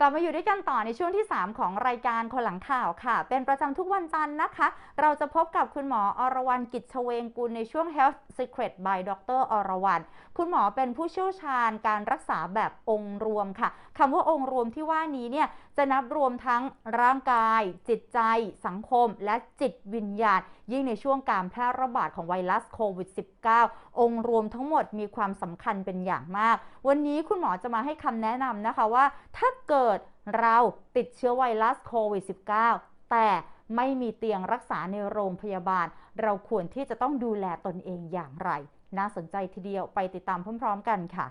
กลับมาอยู่ด้วยกันต่อในช่วงที่ 3 ของรายการคนหลังข่าวค่ะ เป็นประจำทุกวันจันทร์นะคะ เราจะพบกับคุณหมออรวรรณกิจชเวงกุลในช่วง Health Secret by Dr. อรวรรณคุณหมอเป็นผู้เชี่ยวชาญการรักษาแบบองค์รวมค่ะคำว่าองค์รวมที่ว่านี้เนี่ยจะนับรวมทั้งร่างกาย จิตใจ สังคม และจิตวิญญาณ ยิ่งในช่วงการแพร่ระบาดของไวรัสโควิด -19 องค์รวมทั้งหมดมีความสำคัญเป็นอย่างมาก วันนี้คุณหมอจะมาให้คำแนะนำนะคะว่า ถ้าเกิดเราติดเชื้อไวรัสโควิด -19 แต่ไม่มีเตียงรักษาในโรงพยาบาล เราควรที่จะต้องดูแลตนเองอย่างไร น่าสนใจทีเดียวไปติดตามพร้อม ๆ กันค่ะ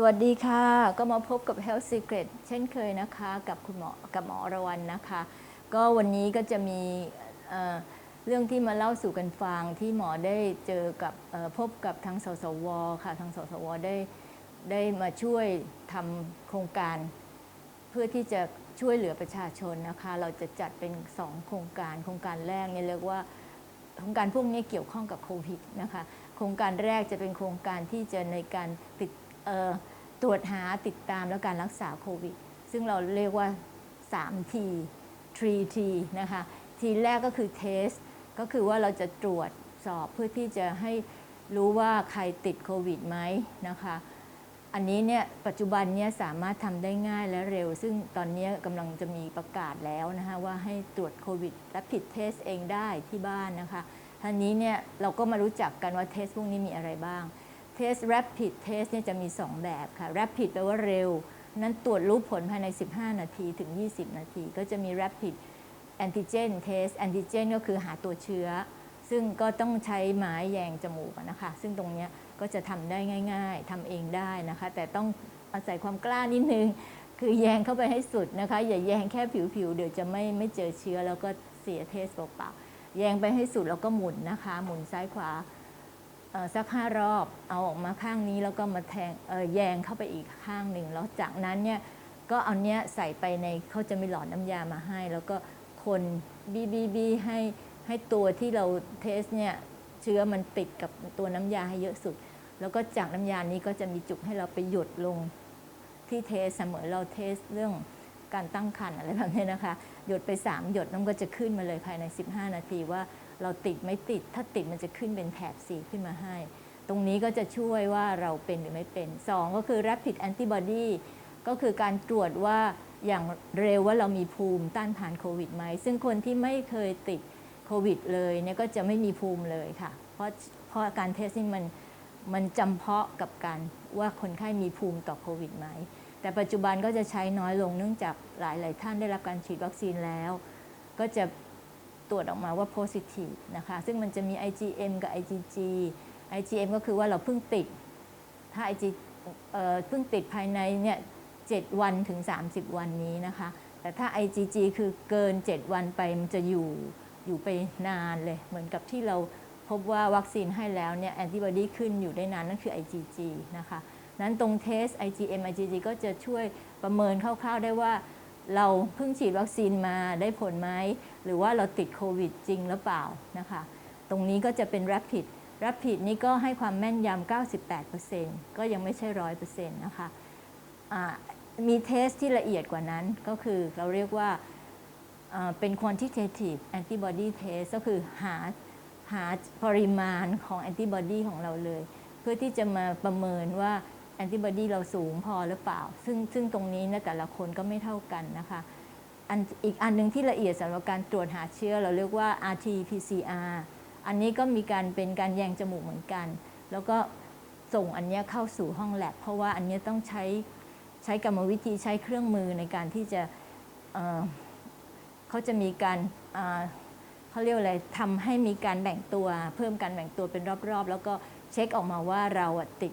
สวัสดีค่ะ ก็มาพบกับ Health Secret เช่นเคยนะคะ กับคุณหมอกับหมอรวรรณนะคะ ก็วันนี้ก็จะมีเเรื่องที่มาเล่าสู่กันฟังที่หมอได้เจอกับพบกับทางสสวค่ะทางสสวได้ได้มาช่วยทำโครงการ เพื่อที่จะช่วยเหลือประชาชนนะคะ เราจะจัดเป็น 2 โครงการ โครงการแรกเนี่ยเรียกว่าโครงการพวกนี้เกี่ยวข้องกับโควิดนะคะ โครงการแรกจะเป็นโครงการที่จะในการติด ตรวจหาติดตามและการรักษาโควิด ซึ่งเราเรียกว่า 3T 3T นะคะ ทีแรกก็คือเทสก็คือว่าเราจะตรวจสอบเพื่อที่จะให้รู้ว่าใครติดโควิดไหมนะคะ อันนี้เนี่ยปัจจุบันเนี่ยสามารถทำได้ง่ายและเร็ว ซึ่งตอนนี้กำลังจะมีประกาศแล้วนะคะว่าให้ตรวจโควิด และผิดเทสเองได้ที่บ้านนะคะท่านี้เนี่ยเราก็มารู้จักกันว่าเทสพวกนี้มีอะไรบ้าง เทส rapid test เนี่ยจะมี 2 แบบค่ะ rapid แปลว่าเร็ว นั้นตรวจรู้ผลภายใน 15 นาทีถึง 20 นาที ก็จะมี rapid antigen test antigen ก็คือหาตัวเชื้อ ซึ่งก็ต้องใช้ไม้แยงจมูกนะคะ ซึ่งตรงนี้ก็จะทำได้ง่าย ๆทำเองได้นะคะ แต่ต้องอาศัยความกล้านิดนึง คือแยงเข้าไปให้สุดนะคะ อย่าแยงแค่ผิวๆ เดี๋ยวจะไม่ไม่เจอเชื้อแล้วก็เสียเทสเปล่าๆแยงไปให้สุดแล้วก็หมุนนะคะ หมุนซ้ายขวา สักห้ารอบเอาออกมาข้างนี้แล้วก็มาแทงแยงเข้าไปอีกข้างหนึ่งแล้วจากนั้นเนี่ยก็เอาเนี้ยใส่ไปในเขาจะมีหลอดน้ำยามาให้ แล้วก็คนบีบีบีให้ให้ตัวที่เราเทสเนี่ยเชื้อมันติดกับตัวน้ำยาให้เยอะสุด แล้วก็จากน้ำยานี้ก็จะมีจุกให้เราไปหยดลงที่เทสเสมอเราเทสเรื่องการตั้งครรภ์อะไรแบบนี้นะคะ หยดไป 3 หยดน้ำก็จะขึ้นมาเลยภายใน 15 นาทีว่า เราติดไม่ติด ถ้าติดมันจะขึ้นเป็นแถบสีขึ้นมาให้ ตรงนี้ก็จะช่วยว่าเราเป็นหรือไม่เป็น 2 ก็คือ rapid antibody ก็คือการตรวจว่าอย่างเร็วว่าเรามีภูมิต้านทานโควิดไหม ซึ่งคนที่ไม่เคยติดโควิดเลยเนี่ยก็จะไม่มีภูมิเลยค่ะ เพราะเพราะการเทสนี่มันมันจำเพาะกับการว่าคนไข้มีภูมิต่อโควิดไหม แต่ปัจจุบันก็จะใช้น้อยลงเนื่องจากหลาย ๆ ท่านได้รับการฉีดวัคซีนแล้ว ก็จะ ตรวจออกมาว่า positive นะคะ ซึ่งมันจะมี IgM กับ IgG IgM ก็คือว่าเราเพิ่งติด ถ้า IG เอ่อเพิ่งติดภายในเนี่ย7วันถึง 30 วันนี้นะคะ แต่ถ้า IgG คือเกิน 7 วันไปมันจะอยู่อยู่ไปนานเลย เหมือนกับที่เราพบว่าวัคซีนให้แล้วเนี่ยแอนติบอดีขึ้นอยู่ได้นานนั่นคือ IgG นะคะ นั้นตรงเทส IgM IgG ก็จะช่วยประเมินคร่าวๆได้ว่า เราเพิ่งฉีดวัคซีนมาได้ผลไหมหรือว่าเราติดโควิดจริงหรือเปล่านะคะตรงนี้ก็จะเป็น Rapid Rapid นี่ก็ให้ความแม่นยำ 98%ก็ยังไม่ใช่ 100%นะคะอ่ามีเทสที่ละเอียดกว่านั้นก็คือเราเรียกว่าอ่าเป็น quantitative antibody test ก็คือหาหาปริมาณของแอนติบอดีของเราเลย เพื่อที่จะมาประเมินว่า แอนติบอดีเราสูงพอหรือเปล่า ซึ่งซึ่งตรงนี้นะแต่ละคนก็ไม่เท่ากันนะคะอันอีกอันหนึ่งที่ละเอียดสำหรับการตรวจหาเชื้อเราเรียกว่า RT-PCR อันนี้ก็มีการเป็นการแยงจมูกเหมือนกัน แล้วก็ส่งอันนี้เข้าสู่ห้องแลบเพราะว่าอันนี้ต้องใช้ใช้กรรมวิธีใช้เครื่องมือในการที่จะเเขาจะมีการเขาเรียกอะไรทำให้มีการแบ่งตัว เพิ่มการแบ่งตัวเป็นรอบๆ แล้วก็เช็คออกมาว่าเราติด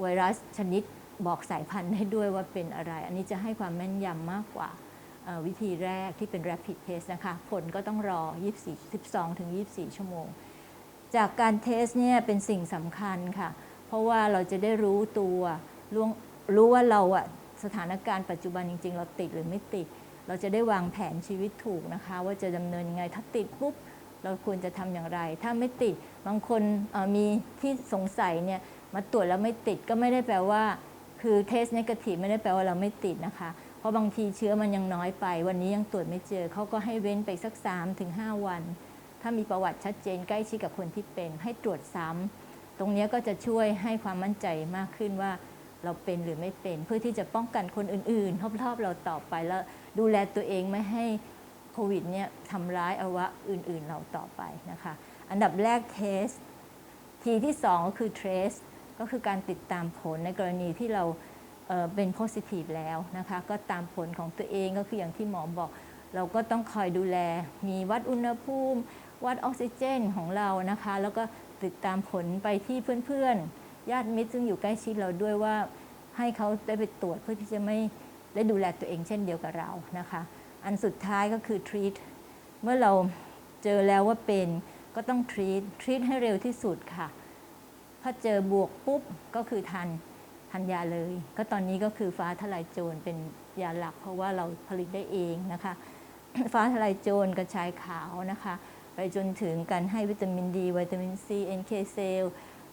ไวรัสชนิดบอกสายพันธุ์ได้ด้วยว่าเป็นอะไร อันนี้จะให้ความแม่นยำมากกว่าวิธีแรกที่เป็น rapid test นะคะ ผลก็ต้องรอ 24 12 ถึง 24 ชั่วโมง จากการเทสเนี่ยเป็นสิ่งสำคัญค่ะ เพราะว่าเราจะได้รู้ตัวรู้รู้ว่าเราอะสถานการณ์ปัจจุบันจริง ๆ เราติดหรือไม่ติด เราจะได้วางแผนชีวิตถูกนะคะ ว่าจะดำเนินยังไง ถ้าติดปุ๊บ เราควรจะทำอย่างไร ถ้าไม่ติด บางคนมีที่สงสัยเนี่ย มาตรวจแล้วไม่ติดก็ไม่ได้แปลว่า คือเทสเนกาทีฟไม่ได้แปลว่าเราไม่ติดนะคะ เพราะบางทีเชื้อมันยังน้อยไป วันนี้ยังตรวจไม่เจอเขาก็ให้เว้นไปสัก 3-5 วัน ถ้ามีประวัติชัดเจนใกล้ชิดกับคนที่เป็น ให้ตรวจซ้ำตรงนี้ก็จะช่วยให้ความมั่นใจมากขึ้นว่าเราเป็นหรือไม่เป็น เพื่อที่จะป้องกันคนอื่นๆรอบๆเราต่อไปแล้วดูแลตัวเองไม่ให้โควิดเนี่ยทำร้ายอวัยวะอื่นๆเราต่อไปนะคะ อันดับแรกเทสทีที่ 2 ก็คือ trace ก็คือการติดตามผลในกรณีที่เราเเป็น positive แล้วนะคะก็ตามผลของตัวเองก็คืออย่างที่หมอบอก เราก็ต้องคอยดูแล มีวัดอุณหภูมิ วัดออกซิเจนของเรานะคะ แล้วก็ติดตามผลไปที่เพื่อนๆ ญาติมิตรซึ่งอยู่ใกล้ชิดเราด้วยว่าให้เขาได้ไปตรวจเพื่อที่จะไม่ได้ดูแลตัวเองเช่นเดียวกับเรานะคะ อันสุดท้ายก็คือ treat เมื่อเราเจอแล้วว่าเป็นก็ต้อง treat treat ให้เร็วที่สุดค่ะ ถ้าเจอบวกปุ๊บก็คือทันทันยาเลย ก็ตอนนี้ก็คือฟ้าทลายโจรเป็นยาหลัก เพราะว่าเราผลิตได้เองนะคะ ฟ้าทลายโจรกระชายขาวนะคะ ไปจนถึงการให้วิตามินดีวิตามินซี NK เคเซล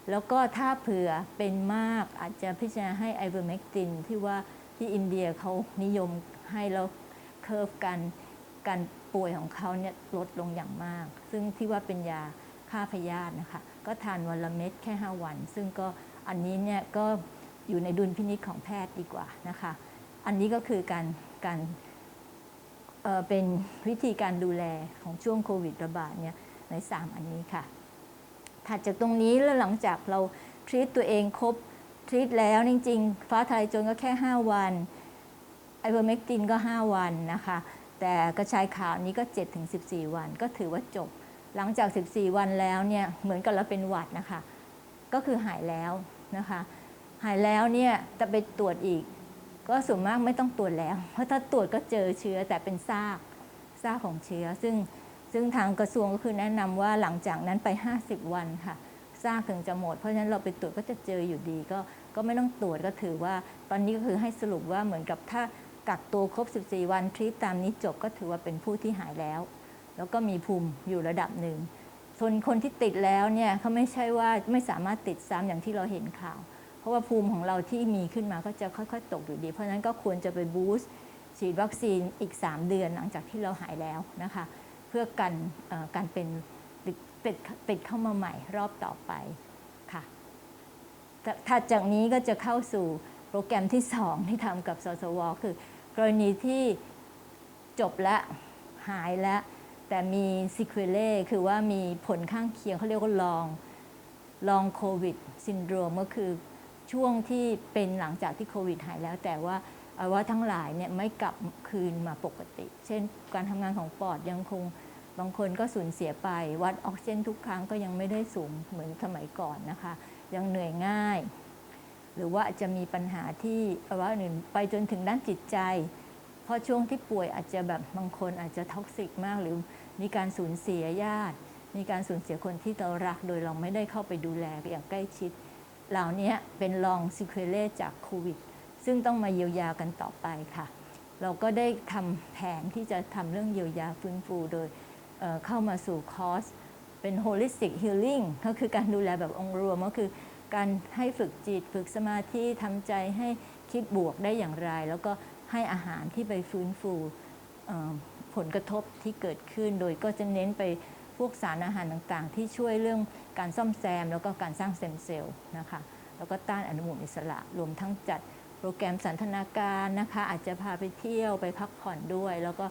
แล้วก็ถ้าเผื่อเป็นมากอาจจะพิจารณาให้ไอเวอร์เมกตินที่ว่าที่อินเดียเขานิยมให้แล้วเคอร์ฟกันการป่วยของเขาเนี่ยลดลงอย่างมาก ซึ่งที่ว่าเป็นยาฆ่าพยาธินะคะ ก็ทานวันละเม็ดแค่ 5 วัน ซึ่งก็อันนี้เนี่ยก็อยู่ในดุลพินิจของแพทย์ดีกว่านะคะ อันนี้ก็คือการการเเป็นวิธีการดูแลของช่วงโควิดระบาดเนี่ยใน 3 อันนี้ค่ะ ถัดจากตรงนี้แล้วหลังจากเราทรีตตัวเองครบทรีตแล้วจริงๆ ฟ้าทลายโจรก็แค่ 5 วันไอเวอร์เมกตินก็ 5 วันนะคะ แต่กระชายขาวนี้ก็ 7-14 วันก็ถือว่าจบ หลังจาก 14 วันแล้วเนี่ยเหมือนกับเราเป็นหวัดนะคะ ก็คือหายแล้วนะคะ หายแล้วเนี่ยจะไปตรวจอีก ก็ส่วนมากไม่ต้องตรวจแล้ว เพราะถ้าตรวจก็เจอเชื้อแต่เป็นซากซากของเชื้อ ซึ่งซึ่งทางกระทรวงก็คือแนะนำว่าหลังจากนั้นไป 50 วันค่ะซากถึงจะหมด เพราะฉะนั้นเราไปตรวจก็จะเจออยู่ดีก็ก็ไม่ต้องตรวจก็ถือว่า ตอนนี้ก็คือให้สรุปว่าเหมือนกับถ้ากักตัวครบ 14 วันทรีตตามนี้จบก็ถือว่าเป็นผู้ที่หายแล้ว แล้วก็มีภูมิอยู่ระดับหนึ่งส่วนคนที่ติดแล้วเนี่ยเขาไม่ใช่ว่าไม่สามารถติดซ้ำอย่างที่เราเห็นข่าว เพราะว่าภูมิของเราที่มีขึ้นมาก็จะค่อย ๆ ตกอยู่ดี เพราะฉะนั้นก็ควรจะไปบูสต์ฉีดวัคซีนอีก 3 เดือนหลังจากที่เราหายแล้วนะคะ เพื่อกันการเป็นติดติดติดเข้ามาใหม่รอบต่อไปค่ะถัดจากนี้ก็จะเข้าสู่โปรแกรมที่ 2 ที่ทำกับสสว คือ กรณีที่จบและหายแล้ว แต่มีซิค u เล่คือว่ามีผลข้างเคียงเขาเรียกว่าลองลองโควิดซินโดรมก็คือช่วงที่เป็นหลังจากที่โควิดหายแล้ว แต่ว่าอาว่าทั้งหลายเนี่ยไม่กลับคืนมาปกติ เช่นการทำงานของปอดยังคงบางคนก็สูญเสียไป วัดออกซิเจนทุกครั้งก็ยังไม่ได้สูงเหมือนสมัยก่อนนะคะ ยังเหนื่อยง่าย หรือว่าจะมีปัญหาที่อวัยวะอื่นไปจนถึงด้านจิตใจ เพราะช่วงที่ป่วยอาจจะแบบบางคนอาจจะท็อกซิกมากหรือ มีการสูญเสียญาติ มีการสูญเสียคนที่เรารัก โดยเราไม่ได้เข้าไปดูแลอย่างใกล้ชิด เหล่านี้เป็นลองซิเคเลจากโควิด ซึ่งต้องมาเยียวยากันต่อไปค่ะ เราก็ได้ทำแผนที่จะทำเรื่องเยียวยาฟื้นฟูโดยเเข้ามาสู่คอร์สเป็น holistic healing ก็คือการดูแลแบบองค์รวมก็คือการให้ฝึกจิตฝึกสมาธิทำใจให้คิดบวกได้อย่างไร แล้วก็ให้อาหารที่ไปฟื้นฟู ผลกระทบที่เกิดขึ้น โดยก็จะเน้นไปพวกสารอาหารต่างๆ ที่ช่วยเรื่องการซ่อมแซม แล้วก็การสร้างเซมเซลล์นะคะแล้วก็ต้านอนุมูลอิสระรวมทั้งจัดโปรแกรมสันทนาการนะคะ อาจจะพาไปเที่ยวไปพักผ่อนด้วย แล้วก็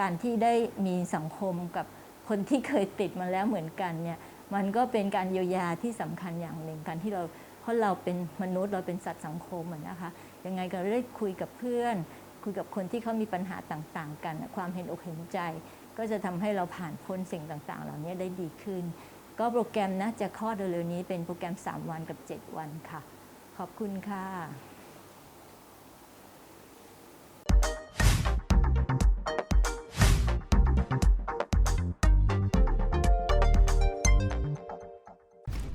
การที่ได้มีสังคมกับคนที่เคยติดมาแล้วเหมือนกันเนี่ยมันก็เป็นการเยียวยาที่สำคัญอย่างหนึ่งการที่เราเพราะเราเป็นมนุษย์เราเป็นสัตว์สังคมเหมือะนะคะยังไงก็ได้คุยกับเพื่อน คุยกับคนที่เขามีปัญหาต่างๆ กัน ความเห็นอกเห็นใจ ก็จะทำให้เราผ่านพ้นสิ่งต่างๆ เหล่านี้ได้ดีขึ้น ก็โปรแกรมนะจะคลอดเร็วๆนี้เป็นโปรแกรม 3 วันกับ 7 วันค่ะ ขอบคุณค่ะ